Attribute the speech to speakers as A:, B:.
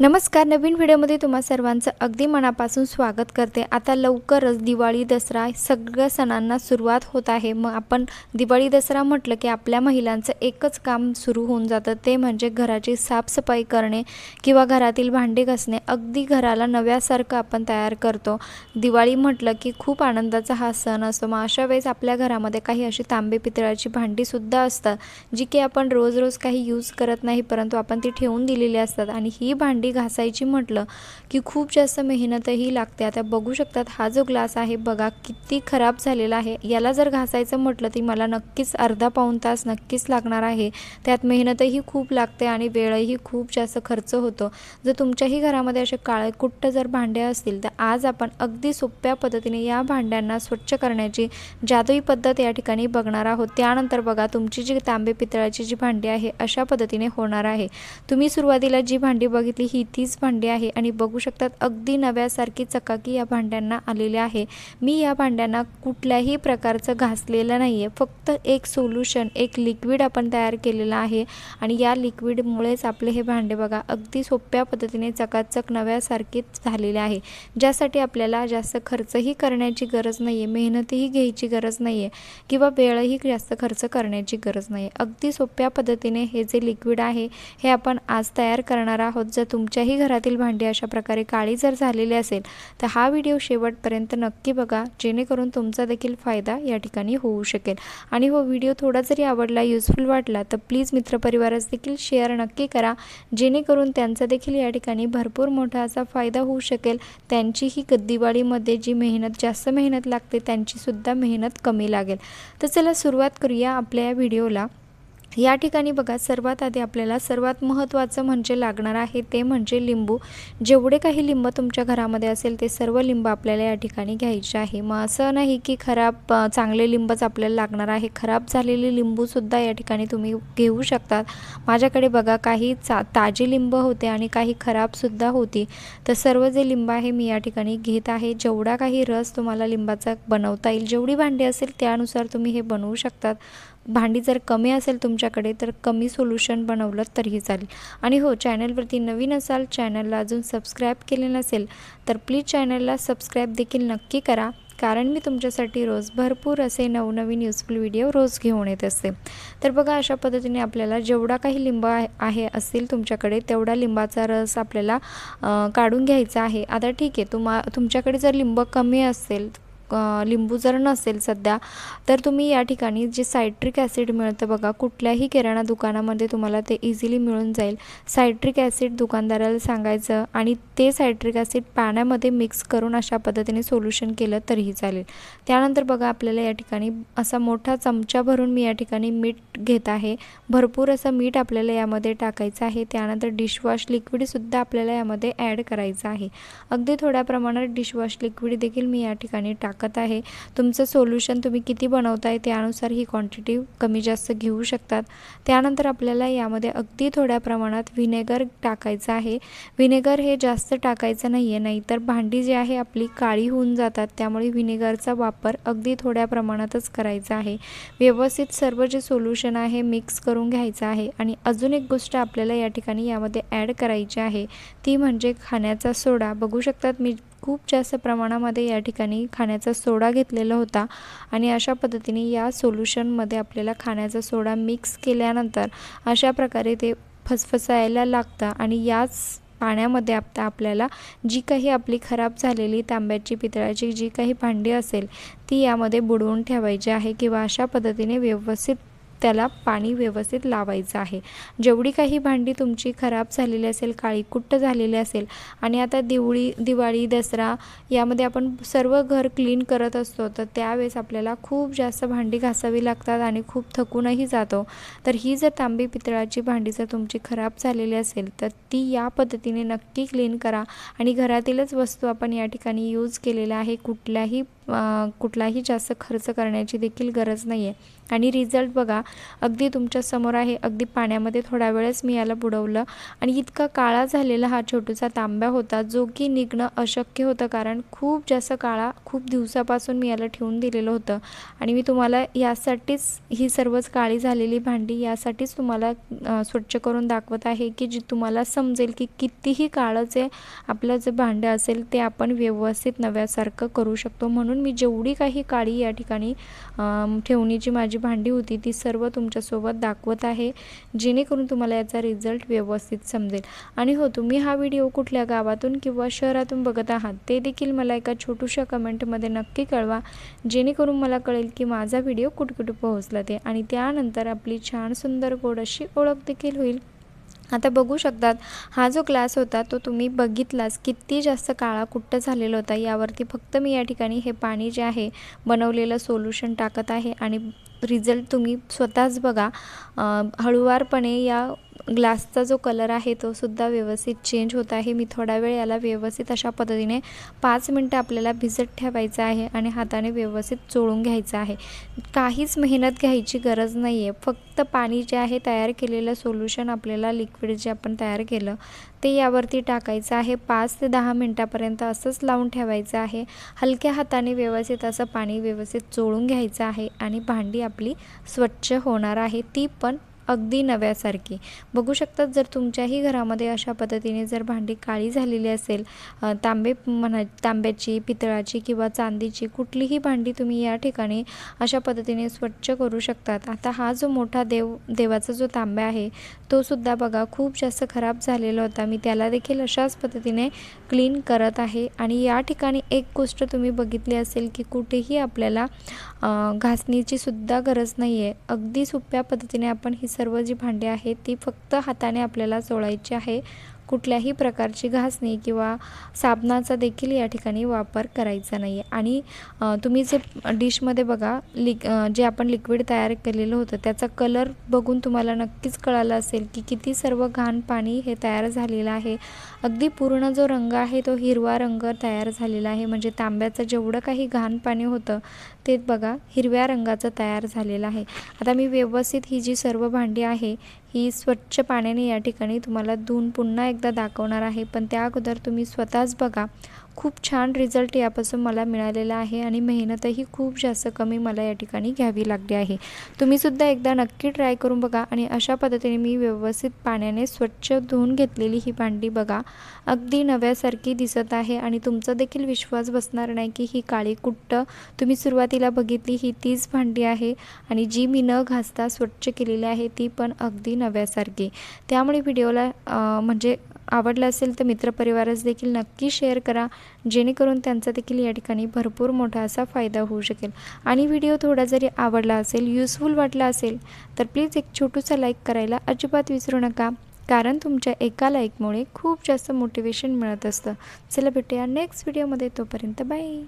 A: नमस्कार नवीन व्हिडिओमध्ये तुम्हा सर्वांचं अगदी मनापासून स्वागत करते. आता लवकरच दिवाळी दसरा सगळ्या सणांना सुरुवात होत आहे. मग आपण दिवाळी दसरा म्हटलं की आपल्या महिलांचं एकच काम सुरू होऊन जातं. ते म्हणजे घराची साफसफाई करणे किंवा घरातील भांडी घासणे. अगदी घराला नव्यासारखं आपण तयार करतो. दिवाळी म्हटलं की खूप आनंदाचा हा सण असतो. मग अशा वेळेस आपल्या घरामध्ये काही अशी तांबे पितळाची भांडीसुद्धा असतात जी की आपण रोज रोज काही यूज करत नाही परंतु आपण ती ठेवून दिलेली असतात. आणि ही भांडी घासायची म्हटलं की खूप जास्त मेहनतही लागते. आता बघू शकतात हा जो ग्लास आहे बघा किती खराब झालेला आहे. याला जर घासायचं म्हटलं ती मला नक्कीच अर्धा पाऊण तास नक्कीच लागणार आहे. त्यात मेहनतही खूप लागते आणि वेळही खूप जास्त खर्च होतो. जर तुमच्याही घरामध्ये असे काळे कुट्ट जर भांडे असतील तर आज आपण अगदी सोप्या पद्धतीने या भांड्यांना स्वच्छ करण्याची जादुई पद्धत या ठिकाणी बघणार आहोत. त्यानंतर बघा तुमची जी तांबे पितळाची जी भांडी आहे अशा पद्धतीने होणार आहे. तुम्ही सुरुवातीला जी भांडी बघितली ही तीच भांडी आहे. आणि बघू शकतात अगदी नव्यासारखी चकाकी या भांड्यांना आलेली आहे. मी या भांड्यांना कुठल्याही प्रकारचं घासलेलं नाही आहे फक्त एक सोल्युशन एक लिक्विड आपण तयार केलेलं आहे. आणि या लिक्विडमुळेच आपले हे भांडे बघा अगदी सोप्या पद्धतीने चकाचक नव्यासारखीच झालेले आहे. ज्यासाठी आपल्याला जास्त खर्चही करण्याची गरज नाही आहे मेहनतही घ्यायची गरज नाही आहे किंवा वेळही जास्त खर्च करण्याची गरज नाही आहे अगदी सोप्या पद्धतीने हे जे लिक्विड आहे हे आपण आज तयार करणार आहोत जर तुमच्याही घरातील भांडी अशा प्रकारे काळी जर झालेली असेल तर हा व्हिडिओ शेवटपर्यंत नक्की बघा जेणेकरून तुमचा देखील फायदा या ठिकाणी होऊ शकेल. आणि हो व्हिडिओ थोडा जरी आवडला युजफुल वाटला तर प्लीज मित्रपरिवारास देखील शेअर नक्की करा. जेणेकरून त्यांचा देखील या ठिकाणी भरपूर मोठा असा फायदा होऊ शकेल. त्यांचीही ग- दिवाळीमध्ये जी मेहनत जास्त मेहनत लागते त्यांचीसुद्धा मेहनत कमी लागेल. तर चला सुरुवात करूया आपल्या या व्हिडिओला. या ठिकाणी बघा सर्वात आधी आपल्याला सर्वात महत्त्वाचं म्हणजे लागणार आहे ते म्हणजे लिंबू. जेवढे काही लिंब तुमच्या घरामध्ये असेल ते सर्व लिंब आपल्याला या ठिकाणी घ्यायचे आहे. मग असं नाही की खराब चांगले लिंबच आपल्याला लागणार आहे. खराब झालेले लिंबूसुद्धा या ठिकाणी तुम्ही घेऊ शकतात. माझ्याकडे बघा काही चा ताजे लिंब होते आणि काही खराबसुद्धा होती. तर सर्व जे लिंब आहे मी या ठिकाणी घेत आहे. जेवढा काही रस तुम्हाला लिंबाचा बनवता येईल जेवढी भांडी असेल त्यानुसार तुम्ही हे बनवू शकतात. भांडी जर कमी असेल तुमच्याकडे तर कमी सोल्युशन बनवलं तरीही चालेल. आणि हो चॅनलवरती नवीन असाल चॅनलला अजून सबस्क्राईब केले नसेल तर प्लीज चॅनलला सबस्क्राईब देखील नक्की करा. कारण मी तुमच्यासाठी रोज भरपूर असे नवनवीन युजफुल व्हिडिओ रोज घेऊन येत असते. तर बघा अशा पद्धतीने आपल्याला जेवढा काही लिंब आहे आहे असेल तुमच्याकडे तेवढा लिंबाचा रस आपल्याला काढून घ्यायचा आहे. आता ठीक आहे तुम्हा तुमच्याकडे जर लिंब कमी असेल लिंबू जर नसेल सध्या तर तुम्ही या ठिकाणी जे सायट्रिक ॲसिड मिळतं बघा कुठल्याही किराणा दुकानामध्ये तुम्हाला ते इझिली मिळून जाईल. सायट्रिक ॲसिड दुकानदाराला सांगायचं आणि ते सायट्रिक ॲसिड पाण्यामध्ये मिक्स करून अशा पद्धतीने सोल्युशन केलं तरीही चालेल. त्यानंतर बघा आपल्याला या ठिकाणी असा मोठा चमचा भरून मी या ठिकाणी मीठ घेत आहे. भरपूर असं मीठ आपल्याला यामध्ये टाकायचं आहे. त्यानंतर डिशवॉश लिक्विडसुद्धा आपल्याला यामध्ये ॲड करायचं आहे. अगदी थोड्या प्रमाणात डिशवॉश लिक्विड देखील मी या ठिकाणी टाक ताकद आहे. तुमचं सोल्युशन तुम्ही किती बनवताय त्यानुसार ही क्वांटिटी कमी जास्त घेऊ शकतात. त्यानंतर आपल्याला यामध्ये अगदी थोड्या प्रमाणात व्हिनेगर टाकायचं आहे. व्हिनेगर हे जास्त टाकायचं नाही आहे नाहीतर भांडी जी आहे आपली काळी होऊन जातात त्यामुळे व्हिनेगरचा वापर अगदी थोड्या प्रमाणातच करायचा आहे. व्यवस्थित सर्व जे सोल्युशन आहे मिक्स करून घ्यायचं आहे आणि अजून एक गोष्ट आपल्याला या ठिकाणी यामध्ये ॲड करायची आहे ती म्हणजे खाण्याचा सोडा. बघू शकतात मी खूप जास्त प्रमाणामध्ये या ठिकाणी खाण्याचा सोडा घेतलेला होता आणि अशा पद्धतीने या सोल्युशनमध्ये आपल्याला खाण्याचा सोडा मिक्स केल्यानंतर अशा प्रकारे ते फसफसायला लागतं आणि याच पाण्यामध्ये आता आपल्याला जी काही आपली खराब झालेली तांब्याची पितळाची जी काही भांडी असेल ती यामध्ये बुडवून ठेवायची आहे किंवा अशा पद्धतीने व्यवस्थित त्याला पाणी व्यवस्थित लावायचं आहे. जेवढी काही भांडी तुमची खराब झालेली असेल काळी कुट्ट झालेली असेल आणि आता दिवळी दिवाळी दसरा यामध्ये आपण सर्व घर क्लीन करत असतो तर त्यावेळेस आपल्याला खूप जास्त भांडी घासावी लागतात आणि खूप थकूनही जातो. तर ही जर तांबी पितळाची भांडी जर तुमची खराब झालेली असेल तर ती या पद्धतीने नक्की क्लीन करा. आणि घरातीलच वस्तू आपण या ठिकाणी यूज केलेल्या आहे कुठल्याही कुठलाही जास्त खर्च करण्याची देखील गरज नाही आहे आणि रिझल्ट बघा अगदी तुमच्यासमोर आहे अगदी पाण्यामध्ये थोड्या वेळेस मी याला बुडवलं. आणि इतका काळा झालेला हा छोटूसा तांब्या होता जो की निघणं अशक्य होतं कारण खूप जास्त काळा खूप दिवसापासून मी याला ठेवून दिलेलं होतं. आणि मी तुम्हाला यासाठीच ही सर्वच काळी झालेली भांडी यासाठीच तुम्हाला स्वच्छ करून दाखवत आहे की जी तुम्हाला समजेल की कितीही काळं जे आपलं जे भांडं असेल ते आपण व्यवस्थित नव्यासारखं करू शकतो. म्हणून मी जेवढी काही काळी या ठिकाणी ठेवणीची माझी भांडी होती ती सर्व तुमच्यासोबत दाखवत आहे जेणेकरून तुम्हाला याचा रिझल्ट व्यवस्थित समजेल. आणि हो तुम्ही हा व्हिडिओ कुठल्या गावातून किंवा शहरातून बघत आहात ते देखील मला एका छोटूशा कमेंटमध्ये नक्की कळवा जेणेकरून मला कळेल की माझा व्हिडिओ कुठकुठे पोहोचला ते. आणि त्यानंतर आपली छान सुंदर गोड अशी ओळख देखील होईल. आता बघू शकतात हा जो ग्लास होता तो तुम्ही बघितलाच. किती जास्त काळा कुट्ट झालेला होता यावरती फक्त मी या ठिकाणी हे पाणी जे आहे बनवलेलं सोल्युशन टाकत आहे. आणि रिझल्ट तुम्ही स्वतःच बघा. हळुवारपणे या ग्लासचा जो कलर आहे तो सुद्धा व्यवस्थित चेंज होत आहे. मी थोडा वेळ याला व्यवस्थित अशा पद्धतीने पाच मिनटं आपल्याला भिजत ठेवायचं आहे आणि हाताने व्यवस्थित चोळून घ्यायचं आहे. काहीच मेहनत घ्यायची गरज नाही आहे फक्त पाणी जे आहे तयार केलेलं सोल्युशन आपल्याला लिक्विड जे आपण तयार केलं ते यावरती टाकायचं आहे. पाच ते दहा मिनटापर्यंत असंच लावून ठेवायचं आहे. हलक्या हाताने व्यवस्थित असं पाणी व्यवस्थित चोळून घ्यायचं आहे आणि भांडी आपली स्वच्छ होणार आहे. ती पण अगदी नव्यासारखी. बघू शकतात जर तुमच्याही घरामध्ये अशा पद्धतीने जर भांडी काळी झालेली असेल तांबे म्हणा तांब्याची पितळाची किंवा चांदीची कुठलीही भांडी तुम्ही या ठिकाणी अशा पद्धतीने स्वच्छ करू शकतात. आता हा जो मोठा देव देवाचा जो तांब्या आहे तो सुद्धा बघा खूप जास्त खराब झालेला होता. मी त्याला देखील अशाच पद्धतीने क्लीन करत आहे आणि या ठिकाणी एक गोष्ट तुम्ही बघितली असेल की कुठेही आपल्याला घासणीची सुद्धा गरज नाही आहे अगदी सोप्या पद्धतीने आपण ही सर्व जी भांडी आहेत ती फक्त हाताने आपल्याला चोळायची आहे. कुठल्याही प्रकारची घासणी किंवा साबणाचा देखील या ठिकाणी वापर करायचा नाही आहे आणि तुम्ही जे डिशमध्ये बघा लिक जे आपण लिक्विड तयार केलेलं होतं त्याचा कलर बघून तुम्हाला नक्कीच कळालं असेल की किती सर्व घाण पाणी हे तयार झालेलं आहे. अगदी पूर्ण जो रंग आहे तो हिरवा रंग तयार झालेला आहे. म्हणजे तांब्याचं जेवढं काही घाण पाणी होतं ते बघा हिरव्या रंगाचं तयार झालेलं आहे. आता मी व्यवस्थित ही जी सर्व भांडी आहे ही स्वच्छ पाण्याने या ठिकाणी तुम्हाला धुवून पुन्हा एकदा दाखवणार आहे. पण त्या अगोदर तुम्ही स्वतःच बघा. खूप छान रिझल्ट यापासून मला मिळालेला आहे आणि मेहनतही खूप जास्त कमी मला या ठिकाणी घ्यावी लागली आहे. तुम्हीसुद्धा एकदा नक्की ट्राय करून बघा आणि अशा पद्धतीने मी व्यवस्थित पाण्याने स्वच्छ धुवून घेतलेली ही भांडी बघा. अगदी नव्यासारखी दिसत आहे आणि तुमचा देखील विश्वास बसणार नाही की ही काळी कुट्ट तुम्ही सुरुवातीला बघितली ही तीच भांडी आहे आणि जी मी न घासता स्वच्छ केलेली आहे ती पण अगदी नव्यासारखी. त्यामुळे व्हिडिओला म्हणजे आवडलं असेल तर मित्रपरिवारास देखील नक्की शेअर करा. जेणेकरून त्यांचा देखील या ठिकाणी भरपूर मोठा असा फायदा होऊ शकेल. आणि व्हिडिओ थोडा जरी आवडला असेल युजफुल वाटला असेल तर प्लीज एक छोटूसा लाईक करायला अजिबात विसरू नका. कारण तुमच्या एका लाईकमुळे खूप जास्त मोटिवेशन मिळत असतं. चला भेटूया नेक्स्ट व्हिडिओमध्ये तोपर्यंत बाय